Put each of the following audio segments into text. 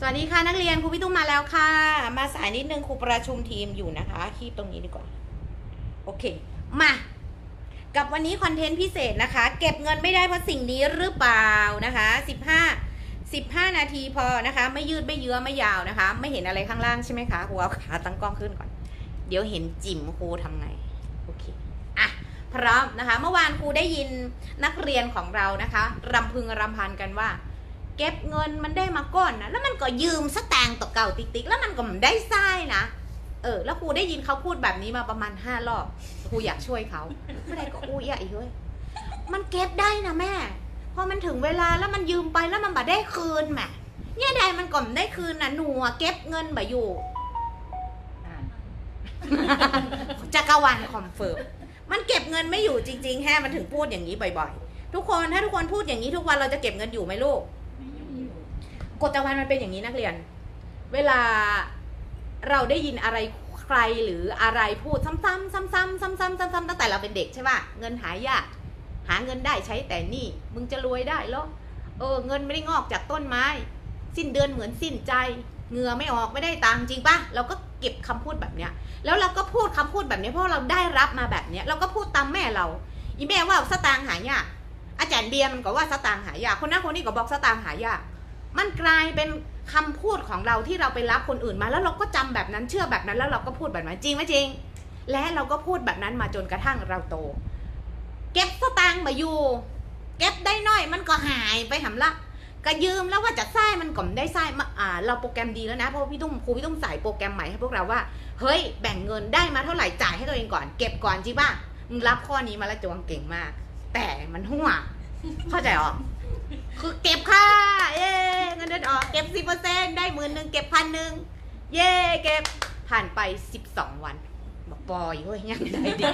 สวัสดีค่ะนักเรียนครูพี่ตุ้มมาแล้วค่ะ มาสายนิดนึงครูประชุมทีมอยู่นะคะคีบตรงนี้ดีกว่า โอเค มา กับวันนี้คอนเทนต์พิเศษนะคะ เก็บเงินไม่ได้เพราะสิ่งนี้หรือเปล่านะคะ 15 15 นาทีพอนะคะ ไม่ยืดไม่เยื้อไม่ยาวนะคะ ไม่เห็นอะไรข้างล่างใช่ไหมคะครูเอาขาตั้งกล้องขึ้นก่อน เดี๋ยวเห็นจิ๋มครูทำไงโอเคอะพร้อมนะคะ เมื่อวานครูได้ยินนักเรียนของเรานะคะรำพึงรำพันกันว่า เก็บเงินมันได้มาก้อนนะแล้วมันก็ยืมสแตางค์ต่อเก่าติ๊กๆแล้วมันก็มันได้ไส้นะเออ แล้วครูได้ยินเขาพูดแบบนี้มาประมาณห้ารอบครูอยากช่วยเขาไม่ได้ก็อู้ยอีกเฮ้ยมันเก็บได้นะแม่พอมันถึงเวลาแล้วมันยืมไปแล้วมันบ่ได้คืนแหมเนี่ยใดมันก็ไม่ได้คืนนะหนูเก็บเงินบ่อยู่จักรวาลคอมเฟิร์มมันเก็บเงินไม่อยู่จริงๆแค่มันถึงพูดอย่างนี้บ่อย ๆ ทุกคนถ้าทุกคนพูดอย่างนี้ทุกวันเราจะเก็บเงินอยู่ไหมลูก กฎจักรวาลมันเป็นอย่างนี้นักเรียน เวลาเราได้ยินอะไรใครหรืออะไรพูดซ้ำๆซ้ำๆซ้ำๆซ้ำๆซ้ำๆตั้งแต่เราเป็นเด็กใช่ป่ะเงินหายาก หาเงินได้ใช้แต่นี่มึงจะรวยได้เหรอเออเงินไม่ได้งอกจากต้นไม้ สิ้นเดือนเหมือนสิ้นใจเหงื่อไม่ออกไม่ได้ตังจริงป่ะเราก็เก็บคำพูดแบบเนี้ย แล้วเราก็พูดคำพูดแบบนี้เพราะเราได้รับมาแบบเนี้ย เราก็พูดตามแม่เรา อีแม่ว่าสตางค์หายากอาจารย์เบียร์มันก็ว่าสตางค์หายากคนนั้นคนนี้ก็บอกสตางค์หายาก มันกลายเป็นคำพูดของเราที่เราไปรับคนอื่นมา แล้วเราก็จำแบบนั้นเชื่อแบบนั้นแล้วเราก็พูดแบบนั้นจริงไหมจริง และเราก็พูดแบบนั้นมาจนกระทั่งเราโต เก็บสตางค์มาอยู่เก็บได้น้อยมันก็หายไปหำละก็ยืมแล้วว่าจะไส้มันก็ไม่ได้ไส้มาอ่าเราโปรแกรมดีแล้วนะเพราะพี่ตุ้มครูพี่ตุ้มใส่โปรแกรมใหม่ให้พวกเราว่าเฮ้ยแบ่งเงินได้มาเท่าไหร่จ่ายให้ตัวเองก่อน เก็บก่อนจริงป่ะมึงรับข้อนี้มาแล้วจวงเก่งมาก แต่มันหัวเข้าใจหรอ คือเก็บค่ะเย้เงินเดือนออกเก็บสิเปอร์เซ็นได้หมื่นหนึ่งเก็บพันหนึ่งเย้เก็บผ่านไปสิบสองวัน บอกปอยเฮ้ยยังไงดี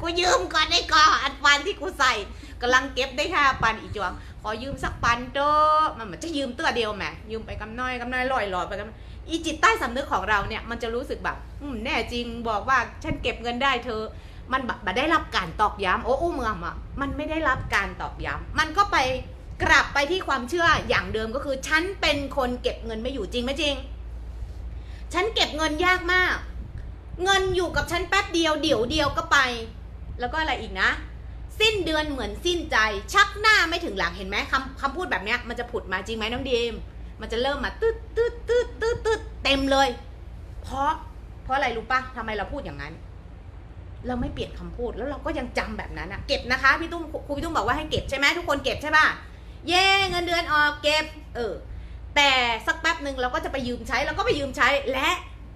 กูยืมก่อนได้ก่อนอันปันที่กูใส่กำลังเก็บได้ห้าปันอีจวง ขอยืมสักปันเด้อมันเหมือนจะยืมตัวเดียวแหมยืมไปกำน้อยกำน้อยลอยลอยไปกำอีจิตใต้สำนึกของเราเนี่ยมันจะรู้สึกแบบแน่จริงบอกว่าฉันเก็บเงินได้เธอ มันแบบได้รับการตอกย้ำโอ้อู้เมืองอะมันไม่ได้รับการตอกย้ำมันก็ไป กลับไปที่ความเชื่ออย่างเดิมก็คือ ฉันเป็นคนเก็บเงินไม่อยู่จริงไหมจริง ฉันเก็บเงินยากมาก เงินอยู่กับฉันแป๊บเดียวเดี๋ยวเดียวก็ไป แล้วก็อะไรอีกนะ สิ้นเดือนเหมือนสิ้นใจ ชักหน้าไม่ถึงหลังเห็นไหมคำคำพูดแบบเนี้ยมันจะผุดมาจริงไหมน้องดีมมันจะเริ่มมาตืดตืดตืดตืดตืดเต็มเลย เพราะ เพราะอะไรรู้ปะทำไมเราพูดอย่างนั้น เราไม่เปลี่ยนคำพูดแล้วเราก็ยังจำแบบนั้นอะเก็บนะคะพี่ตุ้มครูพี่ตุ้มบอกว่าให้เก็บใช่ไหมทุกคนเก็บใช่ปะ เย่เงินเดือนออกเก็บ เออ แต่สักแป๊บหนึ่งเราก็จะไปยืมใช้เราก็ไปยืมใช้และ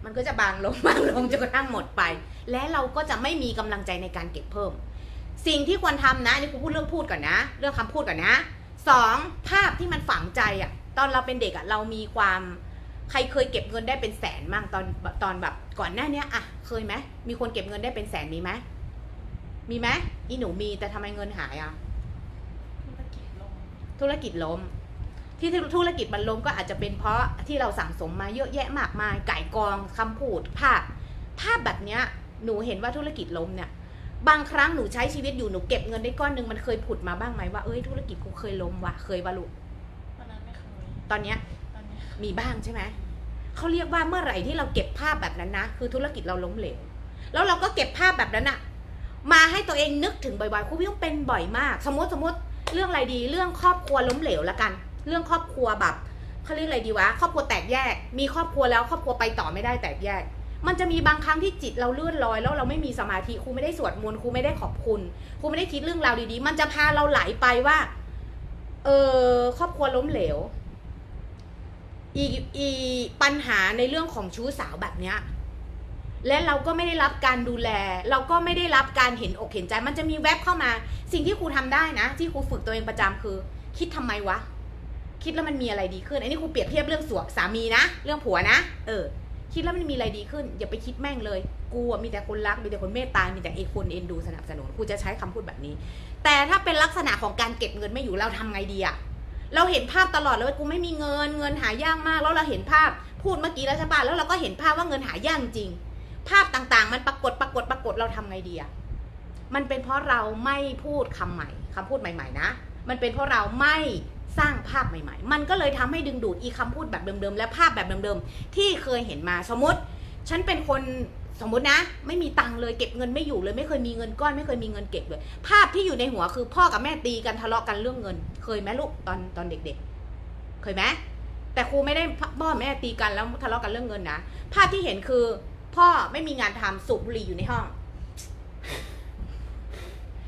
มันก็จะบางลงบางลงจนกระทั่งหมดไป และเราก็จะไม่มีกำลังใจในการเก็บเพิ่ม สิ่งที่ควรทำนะอันนี่ครูพูดเรื่องพูดก่อนนะ เรื่องคำพูดก่อนนะสองภาพที่มันฝังใจอะตอนเราเป็นเด็กอะเรามีความใครเคยเก็บเงินได้เป็นแสนมั่งตอนตอนแบบก่อนหน้าเนี้ยอะเคยไหมมีคนเก็บเงินได้เป็นแสนมีไหมมีไหมอีหนูมีแต่ทำไมเงินหายอะ ธุรกิจล้ม ที่ธุรกิจมันล้มก็อาจจะเป็นเพราะที่เราสั่งสมมาเยอะแยะมากมายไก่กองคำพูดภาพภาพแบบเนี้ยหนูเห็นว่าธุรกิจล้มเนี่ยบางครั้งหนูใช้ชีวิตอยู่หนูเก็บเงินได้ก้อนหนึ่งมันเคยผุดมาบ้างไหมว่าเอ้ยธุรกิจกูเคยล้มว่ะเคยวะลูกตอนนั้นไม่เคยตอนเนี้ยตอนนี้มีบ้างใช่ไหมเขาเรียกว่าเมื่อไหร่ที่เราเก็บภาพแบบนั้นนะคือธุรกิจเราล้มเหลวแล้วเราก็เก็บภาพแบบนั้นอะมาให้ตัวเองนึกถึงบ่อยๆครูพี่ต้องเป็นบ่อยมาก สมมติสมมติ เรื่องอะไรดีเรื่องครอบครัวล้มเหลวละกัน เรื่องครอบครัวแบบเขาเรียกอะไรดีวะครอบครัวแตกแยก มีครอบครัวแล้วครอบครัวไปต่อไม่ได้แตกแยก มันจะมีบางครั้งที่จิตเราเลื่อนลอย แล้วเราไม่มีสมาธิครูไม่ได้สวดมนต์ครูไม่ได้ขอบคุณครูไม่ได้คิดเรื่องราวดีๆ มันจะพาเราไหลไปว่า เออครอบครัวล้มเหลวอีอีปัญหาในเรื่องของชู้สาวแบบเนี้ย และเราก็ไม่ได้รับการดูแล เราก็ไม่ได้รับการเห็นอกเห็นใจ มันจะมีแวบเข้ามา สิ่งที่ครูทำได้นะ ที่ครูฝึกตัวเองประจำคือ คิดทำไมวะ คิดแล้วมันมีอะไรดีขึ้น อันนี้ครูเปรียบเทียบเรื่องสวสามีนะ เรื่องผัวนะ เออ คิดแล้วมันมีอะไรดีขึ้น อย่าไปคิดแม่งเลย กูมีแต่คนรัก มีแต่คนเมตตา มีแต่เอคนเอ็นดูสนับสนุน ครูจะใช้คำพูดแบบนี้ แต่ถ้าเป็นลักษณะของการเก็บเงินไม่อยู่ เราทำไงดีอะเราเห็นภาพตลอดเลยว่ากูไม่มีเงิน เงินหายากมาก แล้วเราเห็นภาพ พูดเมื่อกี้แล้วใช่ปะแล้วเราก็เห็นภาพว่าเงินหายากจริง ภาพต่างๆ มันปรากฏปรากฏปรากฏเราทำไงดีอะมันเป็นเพราะเราไม่พูดคำใหม่คำพูดใหม่ ๆ นะ มันเป็นเพราะเราไม่สร้างภาพใหม่ ๆ มันก็เลยทำให้ดึงดูดอีคำพูดแบบเดิมๆ และภาพแบบเดิมๆ ที่เคยเห็นมาสมมติ ฉันเป็นคนสมมตินะ ไม่มีตังค์เลยเก็บเงินไม่อยู่เลย ไม่เคยมีเงินก้อน ไม่เคยมีเงินเก็บเลย ภาพที่อยู่ในหัวคือพ่อกับแม่ตีกันทะเลาะกันเรื่องเงิน เคยไหมลูกตอนตอนเด็ก ๆ เคยไหมแต่ครูไม่ได้พ่อแม่ตีกันแล้วทะเลาะกันเรื่องเงินนะภาพที่เห็นคือ พ่อไม่มีงานทำสูบบุหรี่อยู่ในห้อง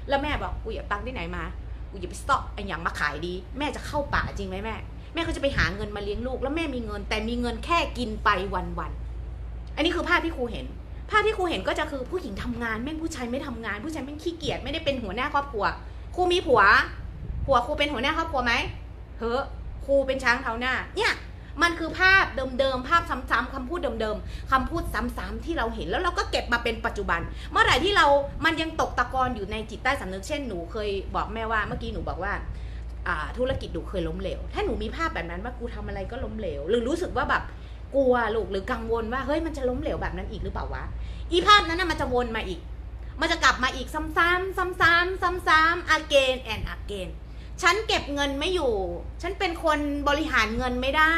แล้วแม่บอกกูอย่าตังค์ที่ไหนมา กูอย่าไปสต็อกไอ้อย่างมาขายดี แม่จะเข้าป่าจริงไหมแม่ แม่ก็จะไปหาเงินมาเลี้ยงลูก แล้วแม่มีเงิน แต่มีเงินแค่กินไปวันๆ อันนี้คือภาพที่ครูเห็น ภาพที่ครูเห็นก็จะคือผู้หญิงทำงานแม่งผู้ชายไม่ทำงาน ผู้ชายแม่งขี้เกียจไม่ได้เป็นหัวหน้าครอบครัว ครูมีผัว ผัวครูเป็นหัวหน้าครอบครัวไหมเฮ้อครูเป็นช้างเท้าหน้า เนี่ย มันคือภาพเดิมๆ ภาพซ้ำๆคำพูดเดิมๆคำพูดซ้ำๆที่เราเห็นแล้วเราก็เก็บมาเป็นปัจจุบัน เมื่อไหร่ที่เรามันยังตกตะกอนอยู่ในจิตใต้สำนึกเช่นหนูเคยบอกแม่ว่าเมื่อกี้หนูบอกว่าธุรกิจหนูเคยล้มเหลว ถ้าหนูมีภาพแบบนั้นว่ากูทำอะไรก็ล้มเหลว หรือรู้สึกว่าแบบกลัวลูกหรือกังวลว่าเฮ้ยมันจะล้มเหลวแบบนั้นอีกหรือเปล่าวะอีภาพนั้นน่ะมันจะวนมาอีก มันจะกลับมาอีกซ้ำๆซ้ำๆซ้ำๆ again and again ฉันเก็บเงินไม่อยู่ ฉันเป็นคนบริหารเงินไม่ได้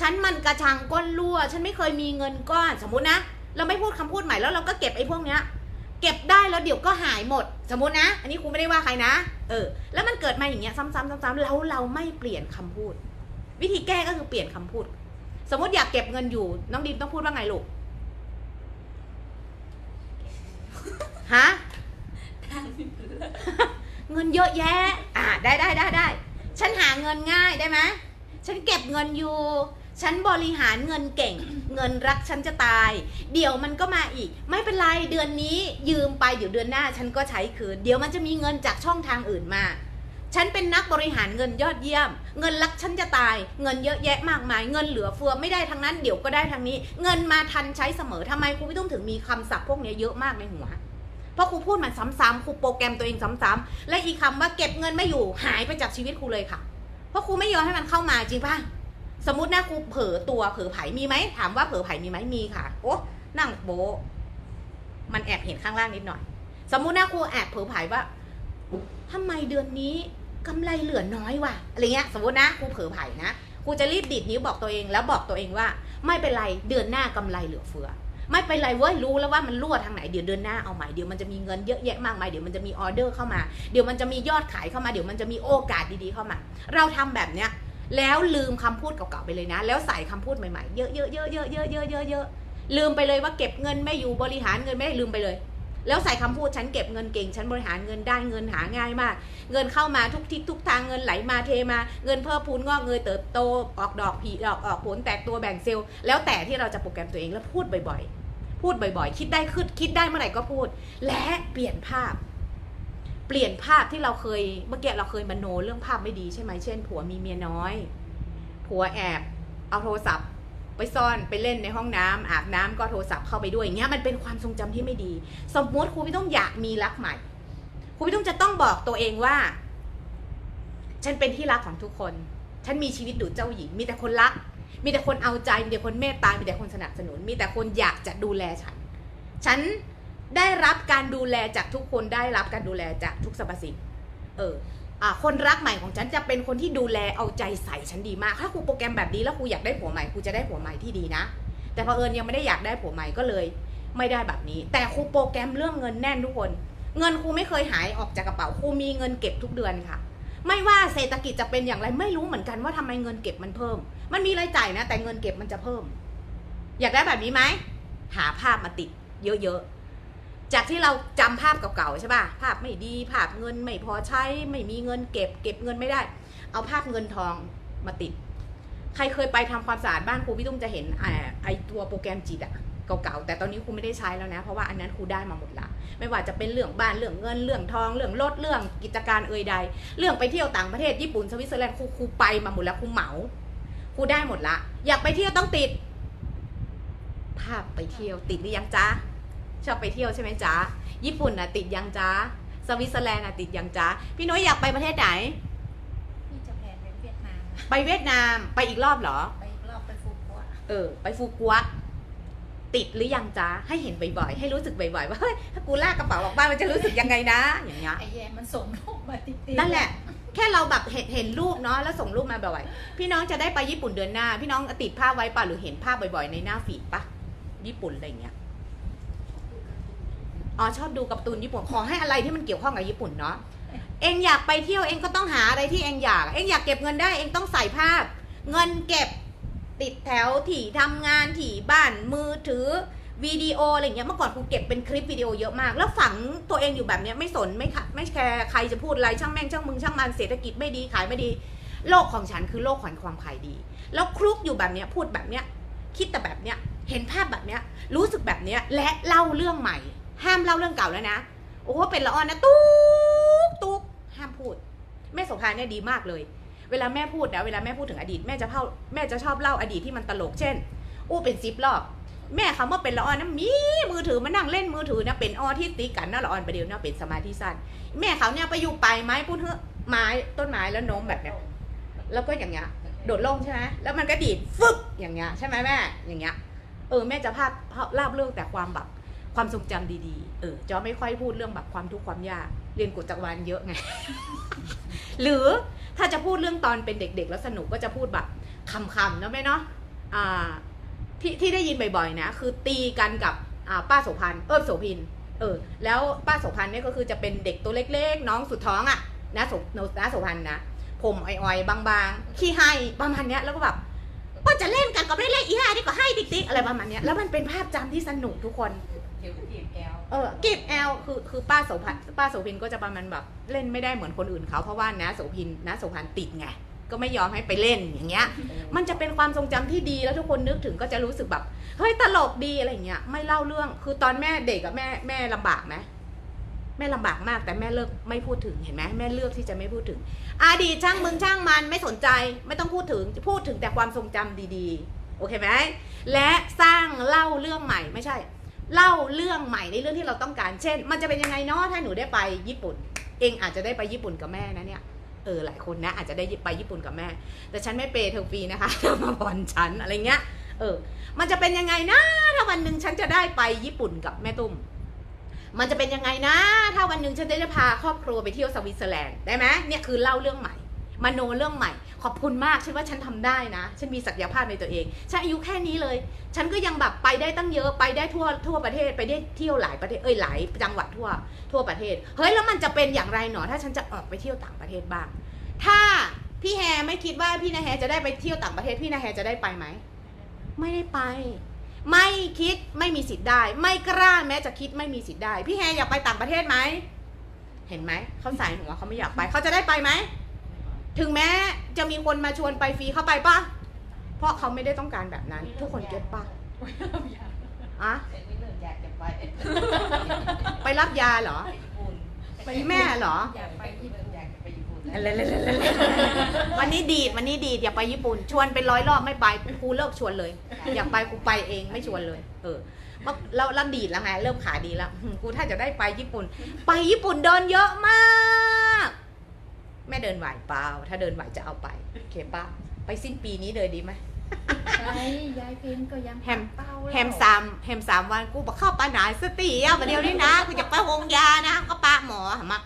ฉันมันกระชังก้นรั่ว ฉันไม่เคยมีเงินก้อน สมมุตินะ เราไม่พูดคำพูดใหม่แล้วเราก็เก็บไอ้พวกเนี้ย เก็บได้แล้วเดี๋ยวก็หายหมด สมมตินะ อันนี้ครูไม่ได้ว่าใครนะ เออ แล้วมันเกิดมาอย่างเงี้ยซ้ำๆซ้ำๆแล้วเราไม่เปลี่ยนคำพูด วิธีแก้ก็คือเปลี่ยนคำพูด สมมติอยากเก็บเงินอยู่ น้องดิมต้องพูดว่าไงลูก ฮะ เงินเยอะแยะอ่าได้ได้ได้ได้ ฉันหาเงินง่ายได้ไหมฉันเก็บเงินอยู่ ฉันบริหารเงินเก่ง เงินรักฉันจะตาย เดี๋ยวมันก็มาอีก ไม่เป็นไรเดือนนี้ยืมไปเดี๋ยวเดือนหน้า ฉันก็ใช้คืน เดี๋ยวมันจะมีเงินจากช่องทางอื่นมา ฉันเป็นนักบริหารเงินยอดเยี่ยม เงินรักฉันจะตาย เงินเยอะแยะมากมาย เงินเหลือเฟือไม่ได้ทั้งนั้น เดี๋ยวก็ได้ทั้งนี้ เงินมาทันใช้เสมอทำไมครูพี่ตุ้มถึงมีคำศัพท์พวกนี้เยอะมากในหัว เพราะครูพูดมันซ้ำๆครูโปรแกรมตัวเองซ้ำๆและอีกคำว่าเก็บเงินไม่อยู่หายไปจากชีวิตครูเลยค่ะ เพราะครูไม่ยอมให้มันเข้ามาจริงป่ะสมมตินะครูเผลอตัวเผลอไผ่มีไหมถามว่าเผลอไผ่มีไหมมีค่ะโอ้นั่งโบมันแอบเห็นข้างล่างนิดหน่อย สมมุตินะครูแอบเผลอไผ่ว่าทำไมเดือนนี้กำไรเหลือน้อยว่ะอะไรเงี้ยสมมตินะครูเผลอไผ่นะครูจะรีบดิดนิ้วบอกตัวเองแล้วบอกตัวเองว่า ไม่เป็นไรเดือนหน้ากำไรเหลือเฟือ ไม่เป็นไรเว้ยรู้แล้วว่ามันรั่วทางไหนเดี๋ยวเดือนหน้าเอาใหม่เดี๋ยวมันจะมีเงินเยอะแยะมากมายเดี๋ยวมันจะมีออเดอร์เข้ามาเดี๋ยวมันจะมียอดขายเข้ามาเดี๋ยวมันจะมีโอกาสดีๆเข้ามา เราทำแบบเนี้ยแล้วลืมคำพูดเก่าๆไปเลยนะ แล้วใส่คำพูดใหม่ๆเยอะๆเยอะๆเยอะๆเยอะๆเยอะๆเยอะๆลืมไปเลยว่าเก็บเงินไม่อยู่บริหารเงินไม่ได้ลืมไปเลย แล้วใส่คำพูดฉันเก็บเงินเก่ง ฉันบริหารเงินได้เงินหาง่ายมาก เงินเข้ามาทุกทิศทุกทางเงินไหลมาเทมา เงินเพิ่มพูนงอกเงยเติบโตออกดอกผีดอกออกผลแตกตัวแบ่งเซลล์แล้วแต่ที่เราจะโปรแกรมตัวเองแล้วพูดบ่อยๆ พูดบ่อยๆ คิดได้ขึ้นคิดได้เมื่อไหร่ก็พูด และเปลี่ยนภาพ เปลี่ยนภาพที่เราเคยเมื่อกี้เราเคยมโนเรื่องภาพไม่ดีใช่ไหมเช่น ผัวมีเมียน้อย ผัวแอบเอาโทรศัพท์ ไปซ่อนไปเล่นในห้องน้ำอาบน้ำก็โทรศัพท์เข้าไปด้วยอย่างเงี้ยมันเป็นความทรงจำที่ไม่ดี สมมติครูพี่ต้องอยากมีรักใหม่ครูพี่ต้องจะต้องบอกตัวเองว่า ฉันเป็นที่รักของทุกคน ฉันมีชีวิตดูเจ้าหญิง มีแต่คนรัก มีแต่คนเอาใจ มีแต่คนเมตตา มีแต่คนสนับสนุน มีแต่คนอยากจะดูแลฉัน ฉันได้รับการดูแลจากทุกคน ได้รับการดูแลจากทุกสรรพสิ่ง เออ คนรักใหม่ของฉันจะเป็นคนที่ดูแลเอาใจใส่ฉันดีมาก ถ้าครูโปรแกรมแบบนี้แล้วครูอยากได้ผัวใหม่ครูจะได้ผัวใหม่ที่ดีนะ แต่พอเผอิญยังไม่ได้อยากได้ผัวใหม่ก็เลย ไม่ได้แบบนี้ แต่ครูโปรแกรมเรื่องเงินแน่นทุกคน เงินครูไม่เคยหายออกจากกระเป๋าครูมีเงินเก็บทุกเดือนค่ะ ไม่ว่าเศรษฐกิจจะเป็นอย่างไรไม่รู้เหมือนกันว่าทำไมเงินเก็บมันเพิ่ม มันมีรายจ่ายนะ แต่เงินเก็บมันจะเพิ่ม อยากได้แบบนี้ไหมหาภาพมาติด เยอะๆ จากที่เราจำภาพเก่าๆใช่ป่ะภาพไม่ดีภาพเงินไม่พอใช้ไม่มีเงินเก็บ เก็บเงินไม่ได้ เอาภาพเงินทองมาติด ใครเคยไปทำความสะอาดบ้านครูพี่ตุ้มจะเห็นไอไอตัวโปรแกรมจิตอะเก่าๆแต่ตอนนี้ครูไม่ได้ใช้แล้วนะ เพราะว่าอันนั้นครูได้มาหมดละ ไม่ว่าจะเป็นเรื่องบ้านเรื่องเงินเรื่องทองเรื่องรถเรื่องกิจการเอ่ยใด เรื่องไปเที่ยวต่างประเทศญี่ปุ่นสวิตเซอร์แลนด์ครูครูไปมาหมดแล้วครูเหมาครูได้หมดละ อยากไปเที่ยวต้องติด ภาพไปเที่ยวติดหรือยังจ๊ะ ชอบไปเที่ยวใช่ไหมจ๊ะ ญี่ปุ่นน่ะติดยังจ๊ะ สวิตเซอร์แลนด์น่ะติดยังจ๊ะ พี่น้อยอยากไปประเทศไหนพี่จะแพลนไปเวียดนามไปเวียดนามไปอีกรอบเหรอ ไปอีกรอบไปฟูกัวเออ ไปฟูกัวติดหรือยังจ๊ะ ให้เห็นบ่อยๆ ให้รู้สึกบ่อยๆว่าเฮ้ยถ้ากูลากกระเป๋าออกบ้านมันจะรู้สึกยังไงนะ อย่างเงี้ย ไอแยมมันส่งรูปมาติดๆนั่นแหละ แค่เราแบบเห็นเห็นรูปเนาะแล้วส่งรูปมาบ่อยๆพี่น้องจะได้ไปญี่ปุ่นเดือนหน้า พี่น้องติดภาพไว้ป่ะหรือเห็นภาพบ่อยๆ ในหน้าฟีดปะญี่ปุ่นอะไรอย่างเงี้ย อ๋อชอบดูการ์ตูนญี่ปุ่นขอให้อะไรที่มันเกี่ยวข้องกับญี่ปุ่นเนาะเองอยากไปเที่ยวเองก็ต้องหาอะไรที่เองอยาก เองอยากเก็บเงินได้เองต้องใส่ภาพ เงินเก็บติดแถวถี่ทำงานถี่บ้านมือถือวิดีโออะไรเงี้ยเมื่อก่อนกูเก็บเป็นคลิปวิดีโอเยอะมาก แล้วฝังตัวเองอยู่แบบเนี้ยไม่สนไม่ค่ะไม่แคร์ใครจะพูดอะไรช่างแม่งช่างมึงช่างมันเศรษฐกิจไม่ดีขายไม่ดี โลกของฉันคือโลกของความขายดี แล้วคลุกอยู่แบบเนี้ยพูดแบบเนี้ยคิดแต่แบบเนี้ยเห็นภาพแบบเนี้ยรู้สึกแบบเนี้ยและเล่าเรื่องใหม่ ห้ามเล่าเรื่องเก่าแล้วนะ โอ้โหเป็นละอ่อนนะตุ๊กตุ๊กห้ามพูด แม่โสภาเนี่ยดีมากเลย เวลาแม่พูดนะเวลาแม่พูดถึงอดีตแม่จะเล่าแม่จะชอบเล่าอดีตที่มันตลกเช่น อู้เป็นซิปรอบแม่คำว่าเป็นละอ่อนนะมีมือถือมานั่งเล่นมือถือนะเป็นออที่ตีกันนะละอ่อนประเดี๋ยวนะเป็นสมาธิสั้นแม่เขาเนี่ยไปอยู่ไปไม้พูดเถอะไม้ต้นไม้แล้วโน้มแบบเนี้ยแล้วก็อย่างเงี้ยโดดลงใช่ไหมแล้วมันก็ดีดฟึบอย่างเงี้ยใช่ไหมแม่อย่างเงี้ยเออแม่จะภาพเล่าเรื่องแต่ความแบบ ความทรงจำดีๆ เออจอไม่ค่อยพูดเรื่องแบบความทุกข์ความยาก เรียนกฎจักรวาลเยอะไง หรือถ้าจะพูดเรื่องตอนเป็นเด็ก ๆ แล้วสนุกก็จะพูดแบบคำๆนะแม่เนาะอ่าที่ที่ได้ยินบ่อยๆนะคือตีกันกับอ่าป้าโสพันเออโสพิน เออ แล้วป้าโสพันเนี่ยก็คือจะเป็นเด็กตัวเล็กๆ น้องสุดท้องอะ่ะนะโสนะโสพันนะผมอ่อยๆ บางๆ ขี้ให้ประมาณเนี้ยแล้วก็แบบว่าจะเล่นกันก็ไม่เล่นอีห่าดีกว่าให้ติ๊กๆอะไรประมาณเนี้ยแล้วมันเป็นภาพจำที่สนุกทุกคนเกี่ ยวกับจีบแก้วเออกีบแอลคือคือป้าโสพันป้าโสพินก็จะประมาณแบบเล่นไม่ได้เหมือนคนอื่นเขาเพราะว่านะโสพินนะโสพันติดไงก็ไม่ยอมให้ไปเล่นอย่างเงี้ย มันจะเป็นความทรงจำที่ดีแล้วทุกคนนึกถึงก็จะรู้สึกแบบเฮ้ยตลกดีอะไรเงี้ยไม่เล่าเรื่องคือตอนแม่เด็กกับแม่แม่ลำบากไหมแม่ลำบากมากแต่แม่เลิกไม่พูดถึงเห็นไหมแม่เลือกที่จะไม่พูดถึงอดีตช่างมึงช่างมันไม่สนใจไม่ต้องพูดถึงพูดถึงแต่ความทรงจำดีๆ โอเคไหมและสร้างเล่าเรื่องใหม่ไม่ใช่ เล่าเรื่องใหม่ในเรื่องที่เราต้องการ เช่น มันจะเป็นยังไงเนาะถ้าหนูได้ไปญี่ปุ่น เองอาจจะได้ไปญี่ปุ่นกับแม่นะเนี่ยเออหลายคนนะอาจจะได้ไปญี่ปุ่นกับแม่ แต่ฉันไม่เปย์เธอฟรีนะคะเธอมาผ่อนฉันอะไรเงี้ยเออ มันจะเป็นยังไงนะถ้าวันหนึ่งฉันจะได้ไปญี่ปุ่นกับแม่ตุ้มมันจะเป็นยังไงนะ ถ้าวันหนึ่งฉันจะได้พาครอบครัวไปเที่ยวสวิตเซอร์แลนด์ได้ไหมเนี่ยคือเล่าเรื่องใหม่ มโนเรื่องใหม่ ขอบคุณมากฉันว่าฉันทำได้นะ ฉันมีศักยภาพในตัวเอง ฉันอายุแค่นี้เลย ฉันก็ยังแบบไปได้ตั้งเยอะไปได้ทั่วทั่วประเทศไปได้เที่ยวหลายประเทศเอ้ยหลายจังหวัดทั่วทั่วประเทศเฮ้ยแล้วมันจะเป็นอย่างไรหนอถ้าฉันจะออกไปเที่ยวต่างประเทศบ้าง ถ้าพี่แฮไม่คิดว่าพี่นาแฮจะได้ไปเที่ยวต่างประเทศพี่นาแฮจะได้ไปไหมไม่ได้ไป ไม่คิดไม่มีสิทธิ์ได้ ไม่กล้าแม้จะคิดไม่มีสิทธิ์ได้ พี่แฮอยากไปต่างประเทศไหมเห็นไหมเขาใส่หัวเขาไม่อยากไปเขาจะได้ไปไหม ถึงแม้จะมีคนมาชวนไปฟรีเข้าไปปะเพราะเขาไม่ได้ต้องการแบบนั้น ทุกคนเก็ตปะอะเอ็นไม่เลิกอยากจะไปไปรับยาเหรอ ไปญี่ปุ่นไปแม่เหรออยากไปญี่ปุ่นอยากจะไปญี่ปุ่นวันนี้ดีดวันนี้ดีดอย่าไปญี่ปุ่น ชวนเป็นร้อยรอบไม่ไปกูเลิกชวนเลย อยากไปกูไปเองไม่ชวนเลย เออเมื่อเราเราดีดแล้วไงเริ่มขาดีแล้วหึกูถ้าจะได้ไปญี่ปุ่น ไปญี่ปุ่นเดินเยอะมาก แม่เดินไหวเปล่า ถ้าเดินไหวจะเอาไปโอเคปะไปสิ้นปีนี้เลยดีไหมใช่ยายพินก็ยังแฮมเป้าแฮมสามแฮมสามวันกูบอกเข้าปาหนาสติอะประเดี๋ยวนี้นะกูจะไปวงยานะก็ปาหมอหมา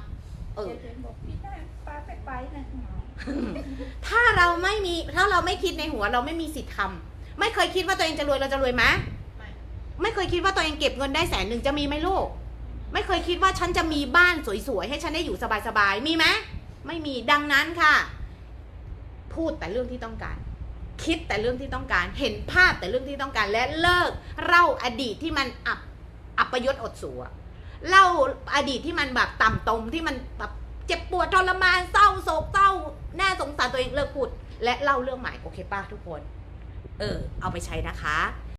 เออยายพินบอกพี่ได้ป้าไปไปนะหมอถ้าเราไม่มีถ้าเราไม่คิดในหัวเราไม่มีสิทธิ์ทำไม่เคยคิดว่าตัวเองจะรวยเราจะรวยไหมไม่เคยคิดว่าตัวเองเก็บเงินได้แสนหนึ่งจะมีไหมลูก ไม่เคยคิดว่าฉันจะมีบ้านสวยๆให้ฉันได้อยู่สบายๆมีไหม ไม่มีดังนั้นค่ะ พูดแต่เรื่องที่ต้องการ คิดแต่เรื่องที่ต้องการ เห็นภาพแต่เรื่องที่ต้องการและเลิกเล่าอดีตที่มันอับอับประยศอดสูอะเล่าอดีตที่มันแบบต่ำตมที่มันแบบเจ็บปวดทรมานเศร้าโศกเศร้าน่าสงสารตัวเองเลิกพูด และเล่าเรื่องใหม่โอเคป้าทุกคน เออ เอาไปใช้นะคะ